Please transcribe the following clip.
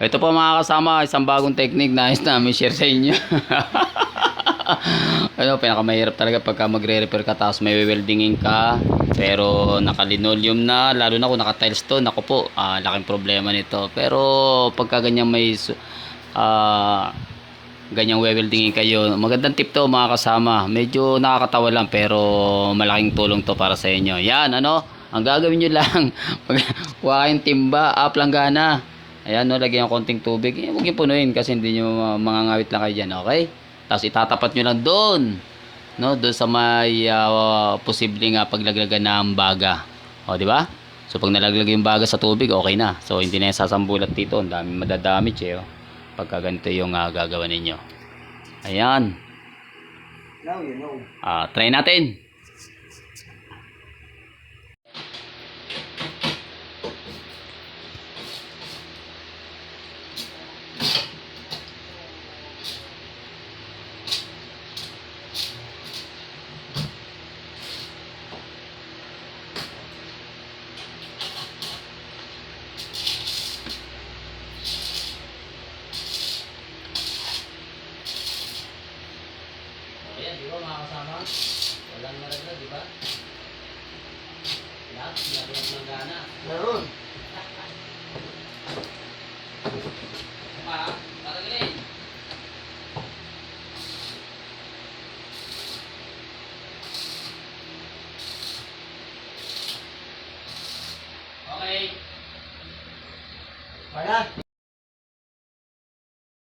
Ito po mga kasama, isang bagong technique na ayos namin share sa inyo. ano, pinakamahirap talaga pagka magre-repair ka tapos may weldingin ka pero naka-linoleum na, lalo na kung naka-tiles to, naku po, ah, laking problema nito. Pero pagka ganyan may ah, ganyang weldingin kayo, magandang tip to mga kasama. Medyo nakakatawa lang pero malaking tulong to para sa inyo. Yan, ano, ang gagawin nyo lang, pag kuha timba, up lang gana. Ayan, no, lagyan ng konting tubig. Eh, huwag yung punuin kasi hindi nyo ma- mangangawit lang kayo dyan, okay? Tapos itatapat nyo lang doon. No, doon sa may ah, posibleng uh, paglaglagan ng baga. O, di ba? So, pag nalaglag yung baga sa tubig, okay na. So, hindi na yung sasambulat dito. Ang dami madadamage eh. Oh. Pagka ganito yung uh, gagawa ninyo. Ayan. Now you know. Ah, try natin. yan, di ba mga kasama? Walang naraglag, di ba? Lahat, naraglag ng gana. Meron. Para, para ganyan. Eh. Okay. Para.